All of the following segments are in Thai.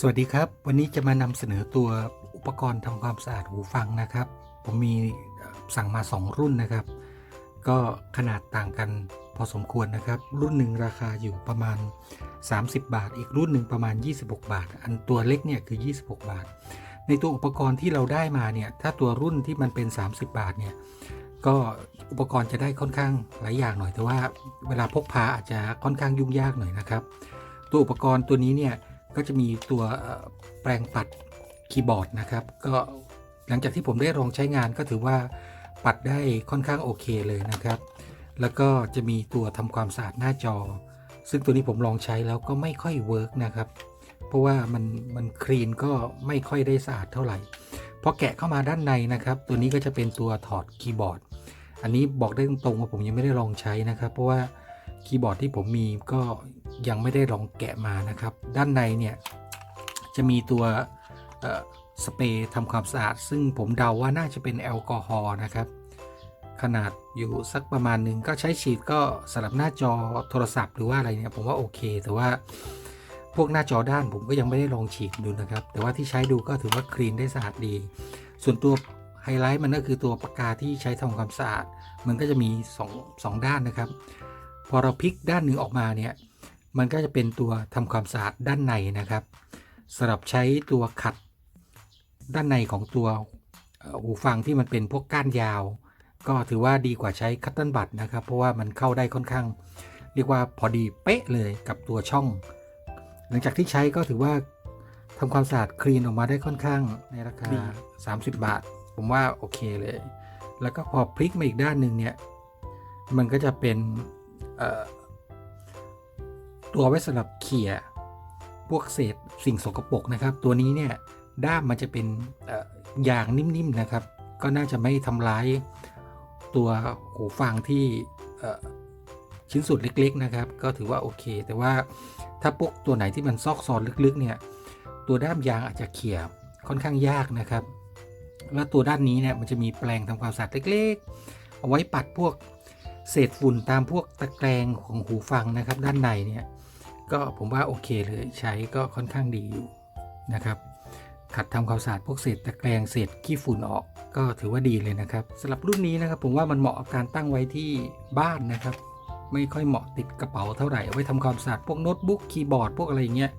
สวัสดีครับ วันนี้จะมานำเสนอตัวอุปกรณ์ทำความสะอาดหูฟังนะครับ ผมมีสั่งมา 2 รุ่นนะครับ ก็ขนาดต่างกันพอสมควรนะครับ รุ่นหนึ่งราคาอยู่ประมาณ 30 บาท อีกรุ่นหนึ่งประมาณ 26 บาท อันตัวเล็กเนี่ยคือ 26 บาท ในตัวอุปกรณ์ที่เราได้มาเนี่ยถ้าตัวรุ่นที่มันเป็น 30 บาทเนี่ยก็อุปกรณ์จะได้ค่อนข้างหลายอย่างหน่อยแต่ว่าเวลาพกพาอาจจะค่อนข้างยุ่งยากหน่อยนะครับ ตัวอุปกรณ์ตัวนี้เนี่ย ก็จะมีตัวแปรงปัดคีย์บอร์ดนะครับ ก็หลังจากที่ผมได้ลองใช้งานก็ถือว่าปัดได้ค่อนข้างโอเคเลยนะครับ แล้วก็จะมีตัวทำความสะอาดหน้าจอ ซึ่งตัวนี้ผมลองใช้แล้วก็ไม่ค่อยเวิร์กนะครับ เพราะว่ามันมันคลีนก็ไม่ค่อยได้สะอาดเท่าไหร่พอแกะเข้ามาด้านในนะครับ ตัวนี้ก็จะเป็นตัวถอดคีย์บอร์ด อันนี้บอกได้ตรงๆว่าผมยังไม่ได้ลองใช้นะครับ เพราะว่า คีย์บอร์ดที่ผมมีก็ยังไม่ได้ลองแกะมานะครับ ด้านในเนี่ยจะมีตัวสเปรย์ทำความสะอาด ซึ่งผมเดาว่าน่าจะเป็นแอลกอฮอล์นะครับ ขนาดอยู่สักประมาณหนึ่งก็ใช้ฉีดก็สำหรับหน้าจอโทรศัพท์หรือว่าอะไรเนี่ยผมว่าโอเค แต่ว่าพวกหน้าจอด้านผมก็ยังไม่ได้ลองฉีดดูนะครับ แต่ว่าที่ใช้ดูก็ถือว่าคลีนได้สะอาดดี ส่วนตัวไฮไลท์มันก็คือตัวปากกาที่ใช้ทำความสะอาด มันก็จะมี2องสองด้านนะครับ พอเราพลิกด้านหนึ่งออกมาเนี่ยมันก็จะเป็นตัวทำความสะอาดด้านในนะครับสำหรับใช้ตัวขัดด้านในของตัวเอ่อหูฟังที่มันเป็นพวกก้านยาว ก็ถือว่าดีกว่าใช้คัตเติลบัตนะครับ เพราะว่ามันเข้าได้ค่อนข้าง เรียกว่าพอดีเป๊ะเลยกับตัวช่อง หลังจากที่ใช้ก็ถือว่าทำความสะอาดคลีนออกมาได้ค่อนข้างในราคา 30 บาท ผมว่าโอเคเลย แล้วก็พอพลิกมาอีกด้านหนึ่งเนี่ยมันก็จะเป็นเอ่อ ตัวไว้สำหรับเขี่ยพวกเศษสิ่งสกปรกนะครับ ตัวนี้เนี่ยด้ามมันจะเป็นยางนิ่มๆนะครับ ก็น่าจะไม่ทำร้ายตัวหูฟังที่ชิ้นส่วนเล็ก ๆ นะครับ ก็ถือว่าโอเค แต่ว่าถ้าพวกตัวไหนที่มันซอกซอนลึกๆ เนี่ย ตัวด้ามยางอาจจะเขี่ยค่อนข้างยากนะครับ แล้วตัวด้านนี้เนี่ยมันจะมีแปลงทำความสะอาดเล็ก ๆ เอาไว้ปัดพวก เศษฝุ่นตามพวกตะแกรงของหูฟังนะครับ ด้านในเนี่ยก็ผมว่าโอเคเลยใช้ก็ค่อนข้างดีอยู่นะครับขัดทำความสะอาดพวกเศษตะแกรงเศษขี้ฝุ่นออก ก็ถือว่าดีเลยนะครับสำหรับรุ่นนี้นะครับผมว่ามันเหมาะกับการตั้งไว้ที่บ้านนะครับ ไม่ค่อยเหมาะติดกระเป๋าเท่าไหร่เอาไว้ทำความสะอาดพวกโน้ตบุ๊กคีย์บอร์ดพวกอะไรอย่างเงี้ย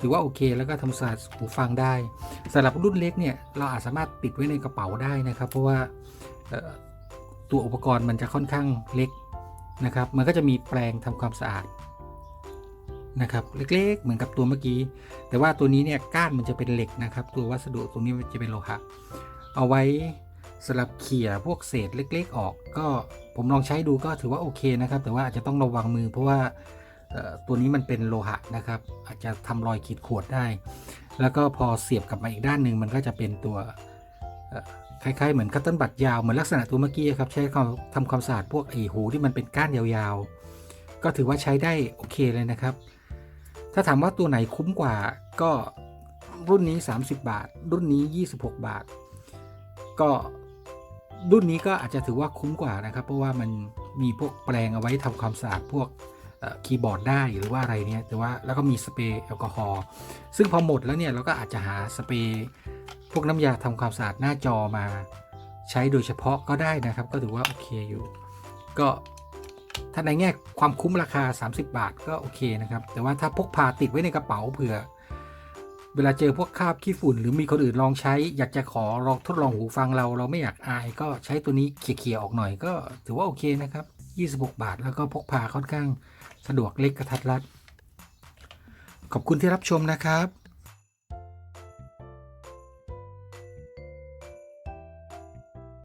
ถือว่าโอเคแล้วก็ทำสะอาดหูฟังได้สำหรับรุ่นเล็กเนี่ยเราอาจสามารถติดไว้ในกระเป๋าได้นะครับ เพราะว่า ตัวอุปกรณ์มันจะค่อนข้างเล็กนะครับ มันก็จะมีแปรงทำความสะอาดนะครับ เล็กๆ เหมือนกับตัวเมื่อกี้ แต่ว่าตัวนี้เนี่ยก้านมันจะเป็นเหล็กนะครับ ตัววัสดุตรงนี้มันจะเป็นโลหะ เอาไว้สำหรับเขี่ยพวกเศษเล็ก ๆ ออก ก็ผมลองใช้ดูก็ถือว่าโอเคนะครับ แต่ว่าอาจจะต้องระวังมือเพราะว่าตัวนี้มันเป็นโลหะนะครับ อาจจะทำรอยขีดข่วนได้ แล้วก็พอเสียบกลับมาอีกด้านหนึ่งมันก็จะเป็นตัว คล้ายๆเหมือนคัตเติ้ลบัตยาวเหมือนลักษณะตัวเมื่อกี้ครับ ใช้ทำความสะอาดพวกไอหูที่มันเป็นก้านยาวๆ ก็ถือว่าใช้ได้โอเคเลยนะครับ ถ้าถามว่าตัวไหนคุ้มกว่าก็รุ่นนี้ 30 บาท รุ่นนี้ 26 บาท ก็รุ่นนี้ก็อาจจะถือว่าคุ้มกว่านะครับ เพราะว่ามันมีพวกแปรงเอาไว้ทำความสะอาดพวกคีย์บอร์ดได้หรือว่าอะไรเนี่ยแต่ว่าแล้วก็มีสเปรย์แอลกอฮอล์ซึ่งพอหมดแล้วเนี่ยเราก็อาจจะหาสเปรย์ พวกน้ำยาทำความสะอาดหน้าจอมา ใช้โดยเฉพาะก็ได้นะครับ ก็ถือว่าโอเคอยู่ ก็ถ้าในแง่ความคุ้มราคา 30 บาทก็โอเคนะครับ แต่ว่าถ้าพกพาติดไว้ในกระเป๋าเผื่อ เวลาเจอพวกคราบขี้ฝุ่น หรือมีคนอื่นลองใช้ อยากจะขอลองทดลองหูฟังเรา เราไม่อยากอาย ก็ใช้ตัวนี้เขี่ยๆออกหน่อยก็ถือว่าโอเคนะครับ 26 บาทแล้วก็พกพาค่อนข้างสะดวกเล็กกระทัดรัดขอบคุณที่รับชมนะครับ